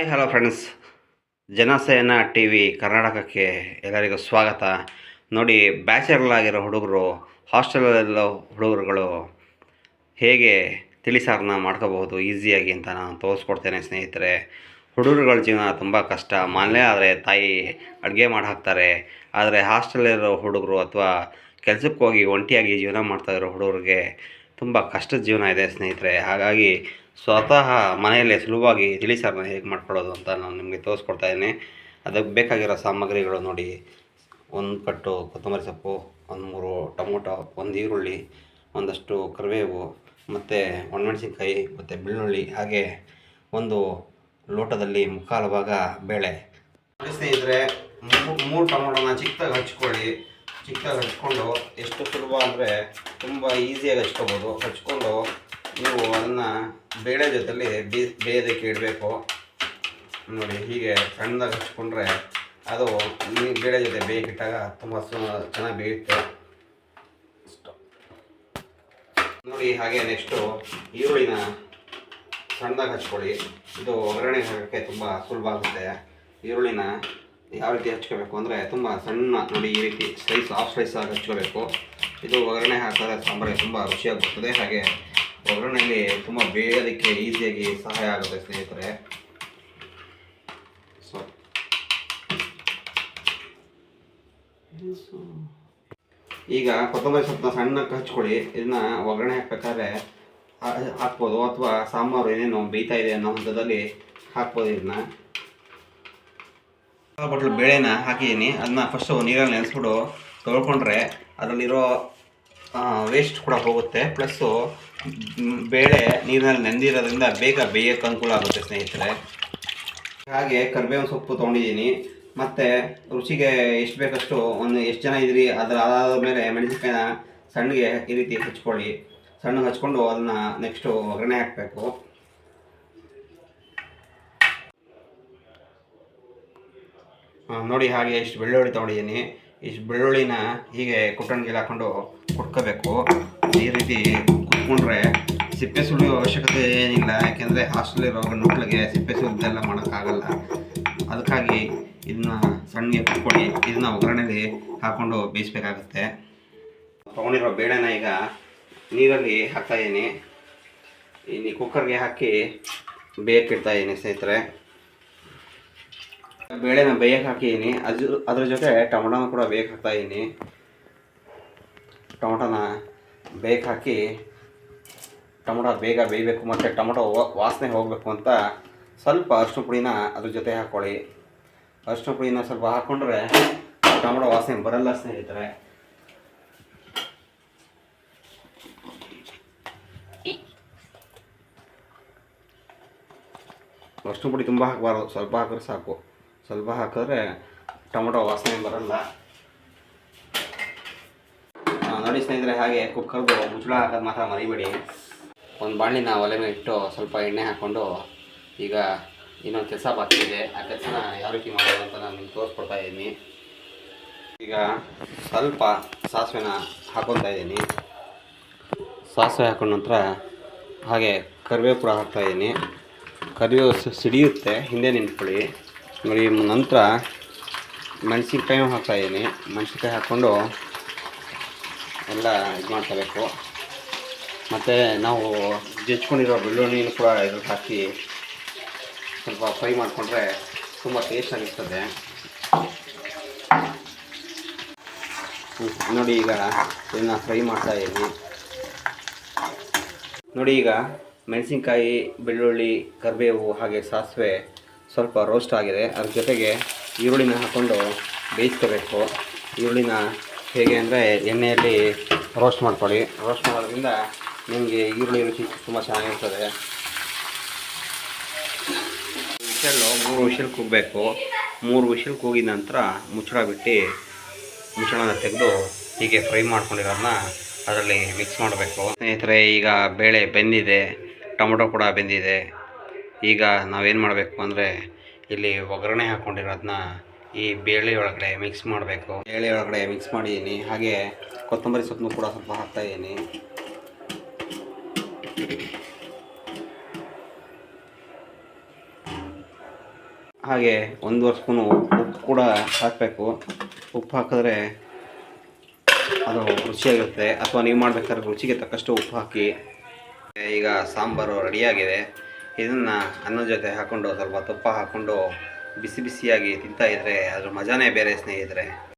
Hi hello friends Janasena T V ಕರ್ನಾಟಕಕ್ಕೆ ಎಲ್ಲರಿಗೂ ಸ್ವಾಗತ. ನೋಡಿ ಬ್ಯಾಚಲರ್ ಆಗಿರೋ ಹುಡುಗರು ಹಾಸ್ಟೆಲಲ್ಲಿರೋ ಹುಡುಗರುಗಳು ಹೇಗೆ ತಿಳಿಸಾರನ್ನ ಮಾಡ್ಕೋಬಹುದು ಈಸಿಯಾಗಿ ಅಂತ ನಾನು ತೋರಿಸ್ಕೊಡ್ತೇನೆ ಸ್ನೇಹಿತರೆ. ಹುಡುಗರುಗಳ ಜೀವನ ತುಂಬ ಕಷ್ಟ. ಮನೆ ಆದರೆ ತಾಯಿ ಅಡುಗೆ ಮಾಡಿ ಹಾಕ್ತಾರೆ ಆದರೆ ಹಾಸ್ಟೆಲಲ್ಲಿರೋ ಹುಡುಗರು ಅಥವಾ ಕೆಲಸಕ್ಕೆ ಹೋಗಿ ಒಂಟಿಯಾಗಿ ಜೀವನ ಮಾಡ್ತಾ ಇರೋ ಹುಡುಗರಿಗೆ ತುಂಬ ಕಷ್ಟದ ಜೀವನ ಇದೆ ಸ್ನೇಹಿತರೆ. ಹಾಗಾಗಿ ಸ್ವತಃ ಮನೆಯಲ್ಲೇ ಸುಲಭವಾಗಿ ತಿಳಿ ಸಾರನ್ನ ಹೇಗೆ ಮಾಡ್ಕೊಳ್ಳೋದು ಅಂತ ನಾನು ನಿಮಗೆ ತೋರಿಸ್ಕೊಡ್ತಾ ಇದ್ದೀನಿ. ಅದಕ್ಕೆ ಬೇಕಾಗಿರೋ ಸಾಮಗ್ರಿಗಳು ನೋಡಿ. ಒಂದು ಕಟ್ಟು ಕೊತ್ತಂಬರಿ ಸೊಪ್ಪು, ಒಂದು ಮೂರು ಟೊಮೊಟೊ, ಒಂದು ಈರುಳ್ಳಿ, ಒಂದಷ್ಟು ಕರಿಬೇವು, ಮತ್ತು ಒಣಮೆಣಸಿನ್ಕಾಯಿ, ಮತ್ತು ಬೆಳ್ಳುಳ್ಳಿ, ಹಾಗೆ ಒಂದು ಲೋಟದಲ್ಲಿ ಮುಕ್ಕಾಲು ಭಾಗ ಬೇಳೆ. ಸ್ನೇಹಿತರೆ ಮೂರು ಮೂರು ಟೊಮೊಟೊನ ಚಿಕ್ಕದಾಗಿ ಹಚ್ಕೊಳ್ಳಿ. ಚಿಕ್ಕದಾಗಿ ಹಚ್ಕೊಂಡು ಎಷ್ಟು ಸುಲಭ ಅಂದರೆ ತುಂಬ ಈಸಿಯಾಗಿ ಹಚ್ಕೊಬೋದು. ಹಚ್ಕೊಂಡು ನೀವು ಅದನ್ನು ಬೇಳೆ ಜೊತೆಲಿ ಬೇಯೋದಕ್ಕೆ ಇಡಬೇಕು. ನೋಡಿ, ಹೀಗೆ ಸಣ್ಣದಾಗಿ ಹಚ್ಕೊಂಡ್ರೆ ಅದು ಬೇಳೆ ಜೊತೆ ಬೇಯಕ್ಕಿಟ್ಟಾಗ ತುಂಬ ಚೆನ್ನಾಗಿ ಬೇಯುತ್ತೆ. ನೋಡಿ, ಹಾಗೆ ನೆಕ್ಸ್ಟು ಈರುಳ್ಳಿನ ಸಣ್ಣದಾಗಿ ಹಚ್ಕೊಳ್ಳಿ. ಇದು ಒಗ್ಗರಣೆ ಹಾಕೋಕ್ಕೆ ತುಂಬ ಸುಲಭ ಆಗುತ್ತೆ. ಈರುಳ್ಳಿನ ಯಾವ ರೀತಿ ಹಚ್ಕೋಬೇಕು ಅಂದರೆ ತುಂಬ ಸಣ್ಣ ನೋಡಿ ಈ ರೀತಿ ಸ್ಲೈಸ್ ಆಫ್ ಸ್ಲೈಸ್ ಆಗಿ ಹಚ್ಕೋಬೇಕು. ಇದು ಒಗ್ಗರಣೆ ಹಾಕಿದ್ರೆ ಸಾಂಬಾರಿಗೆ ತುಂಬ ರುಚಿಯಾಗಿ ಬರ್ತದೆ ಹಾಗೆ ಒಗ್ಗರಣೆಯಲ್ಲಿ ತುಂಬ ಬೇಯೋದಕ್ಕೆ ಈಸಿಯಾಗಿ ಸಹಾಯ ಆಗುತ್ತೆ ಸ್ನೇಹಿತರೆ. ಸೊ ಈಗ ಕೊತ್ತಂಬರಿ ಸೊಪ್ಪನ್ನ ಸಣ್ಣಕ್ಕೆ ಹಚ್ಕೊಳ್ಳಿ. ಇದನ್ನ ಒಗ್ಗರಣೆ ಹಾಕ್ಬೇಕಾದ್ರೆ ಹಾಕ್ಬೋದು. ಅಥವಾ ಸಾಂಬಾರು ಏನೇನು ಬೇಯ್ತಾ ಇದೆ ಅನ್ನೋ ಹಂತದಲ್ಲಿ ಹಾಕ್ಬೋದು ಇದನ್ನ. ಬಟ್ಲು ಬೇಳೆನ ಹಾಕಿದ್ದೀನಿ ಅದನ್ನ ಫಸ್ಟು ನೀರಲ್ಲಿ ನೆನೆಸ್ಬಿಟ್ಟು ತೊಳ್ಕೊಂಡ್ರೆ ಅದರಲ್ಲಿರೋ ವೇಸ್ಟ್ ಕೂಡ ಹೋಗುತ್ತೆ. ಪ್ಲಸ್ಸು ಬೇಳೆ ನೀರಿನಲ್ಲಿ ನೆಂದಿರೋದ್ರಿಂದ ಬೇಗ ಬೇಯೋಕ್ಕೆ ಅನುಕೂಲ ಆಗುತ್ತೆ ಸ್ನೇಹಿತರೆ. ಹಾಗೆ ಕರಿಬೇವಿನ ಸೊಪ್ಪು ತೊಗೊಂಡಿದ್ದೀನಿ ಮತ್ತು ರುಚಿಗೆ ಎಷ್ಟು ಬೇಕಷ್ಟು ಒಂದು ಎಷ್ಟು ಜನ ಇದ್ರಿ ಅದರ ಅದಾದ ಮೇಲೆ ಮೆಣಸಿನ್ಕಾಯಿನ ಸಣ್ಣಗೆ ಈ ರೀತಿ ಹಚ್ಕೊಳ್ಳಿ. ಸಣ್ಣಗೆ ಹಚ್ಕೊಂಡು ಅದನ್ನು ನೆಕ್ಸ್ಟು ಒಗ್ಗರಣೆ ಹಾಕಬೇಕು. ನೋಡಿ ಹಾಗೆ ಇಷ್ಟು ಬೆಳ್ಳುಳ್ಳಿ ತೊಗೊಂಡಿದ್ದೀನಿ. ಇಷ್ಟು ಬೆಳ್ಳುಳ್ಳಿನ ಹೀಗೆ ಕುಟ್ಟಣಿಗೆಲ್ಲ ಹಾಕೊಂಡು ಕುಟ್ಕೋಬೇಕು. ಈ ರೀತಿ ಕುಟ್ಕೊಂಡ್ರೆ ಸಿಪ್ಪೆ ಸುಳಿಯೋ ಅವಶ್ಯಕತೆ ಏನಿಲ್ಲ. ಯಾಕೆಂದರೆ ಹಾಸ್ಟೆಲಿರೋ ಮಕ್ಕಳಿಗೆ ಸಿಪ್ಪೆ ಸುಲಿದೆಲ್ಲ ಮಾಡೋಕ್ಕಾಗಲ್ಲ. ಅದಕ್ಕಾಗಿ ಇದನ್ನ ಸಣ್ಣಗೆ ಕುಟ್ಕೊಳ್ಳಿ ಇದನ್ನ ಒಗ್ಗರಣೆಯಲ್ಲಿ ಹಾಕ್ಕೊಂಡು ಬೇಯಿಸ್ಬೇಕಾಗುತ್ತೆ. ತೊಗೊಂಡಿರೋ ಬೇಳೆನ ಈಗ ನೀರಲ್ಲಿ ಹಾಕ್ತಾಯಿದ್ದೀನಿ ಇನ್ನು ಕುಕ್ಕರ್ಗೆ ಹಾಕಿ ಬೇಕಿಡ್ತಾಯಿದ್ದೀನಿ ಸ್ನೇಹಿತರೆ. ಬೇಳೆನ ಬೇಯಕ್ಕೆ ಹಾಕಿದ್ದೀನಿ ಅದು, ಅದ್ರ ಜೊತೆ ಟೊಮೊಟೊನ ಕೂಡ ಬೇಯಕ್ಕೆ ಹಾಕ್ತಾ ಇದ್ದೀನಿ ಟೊಮೊಟೊನ ಬೇಯಕ್ಕೆ ಹಾಕಿ ಟೊಮೊಟೊ ಬೇಗ ಬೇಯಬೇಕು ಮತ್ತು ಟೊಮೊಟೊ ವಾಸನೆ ಹೋಗಬೇಕು ಅಂತ ಸ್ವಲ್ಪ ಅರಿಶಿನ ಪುಡಿನ ಅದ್ರ ಜೊತೆ ಹಾಕ್ಕೊಳ್ಳಿ ಅರಿಶಿನ ಪುಡಿನ ಸ್ವಲ್ಪ ಹಾಕ್ಕೊಂಡ್ರೆ ಟೊಮೊಟೊ ವಾಸನೆ ಬರಲ್ಲ ಸ್ನೇಹಿತರೆ. ಅರಿಶಿನ ಪುಡಿ ತುಂಬ ಹಾಕಬಾರ್ದು. ಸ್ವಲ್ಪ ಹಾಕಿದ್ರೆ ಸಾಕು. ಸ್ವಲ್ಪ ಹಾಕಿದ್ರೆ ಟೊಮೊಟೊ ವಾಸನೆ ಬರಲ್ಲ. ನೋಡಿ ಸ್ನೇಹಿತರೆ, ಹಾಗೆ ಕುಕ್ಕರ್ದು ಮುಚ್ಚಳ ಹಾಕೋದು ಮಾತ್ರ ಮರಿಬೇಡಿ. ಒಂದು ಬಾಣಲಿನ ಒಲೆ ಮೇಲೆ ಇಟ್ಟು ಸ್ವಲ್ಪ ಎಣ್ಣೆ ಹಾಕ್ಕೊಂಡು ಈಗ ಇನ್ನೊಂದು ಕೆಲಸ ಬಾಕಿ ಇದೆ. ಆ ಕೆಲಸನ ಯಾವ ರೀತಿ ಮಾಡೋದು ಅಂತ ನಾನು ನಿಮ್ಗೆ ತೋರಿಸ್ಕೊಡ್ತಾ ಇದ್ದೀನಿ. ಈಗ ಸ್ವಲ್ಪ ಸಾಸಿವೆನ ಹಾಕೊತಾ ಇದ್ದೀನಿ. ಸಾಸಿವೆ ಹಾಕೊಂಡ ನಂತರ ಹಾಗೆ ಕರಿಬೇವು ಕೂಡ ಹಾಕ್ತಾ ಇದ್ದೀನಿ. ಕರಿಬೇವು ಸಿಡಿಯುತ್ತೆ, ಹಿಂದೆ ನಿಂತ್ಕೊಳ್ಳಿ. ನೋಡಿ, ನಂತರ ಮೆಣಸಿನ್ಕಾಯಿ ಹಾಕ್ತಾ ಇದ್ದೀನಿ ಮೆಣಸಿನ್ಕಾಯಿ ಹಾಕ್ಕೊಂಡು ಎಲ್ಲ ಇದು ಮಾಡ್ಕೋಬೇಕು. ಮತ್ತು ನಾವು ಜಜ್ಕೊಂಡಿರೋ ಬೆಳ್ಳುಳ್ಳಿನೂ ಕೂಡ ಇದ್ರಲ್ಲಿ ಹಾಕಿ ಸ್ವಲ್ಪ ಫ್ರೈ ಮಾಡಿಕೊಂಡ್ರೆ ತುಂಬ ಟೇಸ್ಟಾಗಿರ್ತದೆ. ನೋಡಿ ಈಗ ಇದನ್ನು ಫ್ರೈ ಮಾಡ್ತಾ ಇದ್ದೀನಿ ನೋಡಿ ಈಗ ಮೆಣಸಿನ್ಕಾಯಿ, ಬೆಳ್ಳುಳ್ಳಿ, ಕರಿಬೇವು ಹಾಗೆ ಸಾಸಿವೆ ಸ್ವಲ್ಪ ರೋಸ್ಟ್ ಆಗಿದೆ. ಅದ್ರ ಜೊತೆಗೆ ಈರುಳ್ಳಿನ ಹಾಕ್ಕೊಂಡು ಬೇಯಿಸ್ಕೋಬೇಕು. ಈರುಳ್ಳಿನ ಹೇಗೆ ಅಂದರೆ ಎಣ್ಣೆಯಲ್ಲಿ ರೋಸ್ಟ್ ಮಾಡ್ಕೊಳ್ಳಿ. ರೋಸ್ಟ್ ಮಾಡೋದ್ರಿಂದ ನಿಮಗೆ ಈರುಳ್ಳಿ ರುಚಿ ತುಂಬ ಚೆನ್ನಾಗಿರ್ತದೆ. ವಿಷಲ್ಲು ಮೂರು ವಿಷಲ್ ಕೂಗಬೇಕು. ಮೂರು ವಿಷಲ್ ಕೂಗಿದ ನಂತರ ಮುಚ್ಚಳ ಬಿಟ್ಟು ಮುಚ್ಚಳನ ತೆಗೆದು ಹೀಗೆ ಫ್ರೈ ಮಾಡ್ಕೊಂಡಿರೋದನ್ನ ಅದರಲ್ಲಿ ಮಿಕ್ಸ್ ಮಾಡಬೇಕು. ಸ್ನೇಹಿತರೆ, ಈಗ ಬೇಳೆ ಬೆಂದಿದೆ. ಟೊಮೊಟೊ ಕೂಡ ಬೆಂದಿದೆ. ಈಗ ನಾವೇನು ಮಾಡಬೇಕು ಅಂದರೆ ಇಲ್ಲಿ ಒಗ್ಗರಣೆ ಹಾಕ್ಕೊಂಡಿರೋದನ್ನ ಈ ಬೇಳೆ ಒಳಗಡೆ ಮಿಕ್ಸ್ ಮಾಡಬೇಕು. ಬೇಳೆ ಒಳಗಡೆ ಮಿಕ್ಸ್ ಮಾಡಿದ್ದೀನಿ. ಹಾಗೆ ಕೊತ್ತಂಬರಿ ಸೊಪ್ಪನ್ನು ಕೂಡ ಸ್ವಲ್ಪ ಹಾಕ್ತಾ ಇದ್ದೀನಿ. ಹಾಗೆ ಒಂದೂವರೆ ಸ್ಪೂನು ಉಪ್ಪು ಕೂಡ ಹಾಕಬೇಕು. ಉಪ್ಪು ಹಾಕಿದ್ರೆ ಅದು ರುಚಿಯಾಗಿರುತ್ತೆ. ಅಥವಾ ನೀವು ಮಾಡಬೇಕಾದ್ರೆ ರುಚಿಗೆ ತಕ್ಕಷ್ಟು ಉಪ್ಪು ಹಾಕಿ. ಈಗ ಸಾಂಬಾರು ರೆಡಿಯಾಗಿದೆ ಇದನ್ನು ಅನ್ನದ ಜೊತೆ ಹಾಕ್ಕೊಂಡು ಸ್ವಲ್ಪ ತುಪ್ಪ ಹಾಕ್ಕೊಂಡು ಬಿಸಿ ಬಿಸಿಯಾಗಿ ತಿಂತಾಯಿದ್ರೆ ಅದ್ರ ಮಜಾನೇ ಬೇರೆ ಸ್ನೇಹಿತರೆ.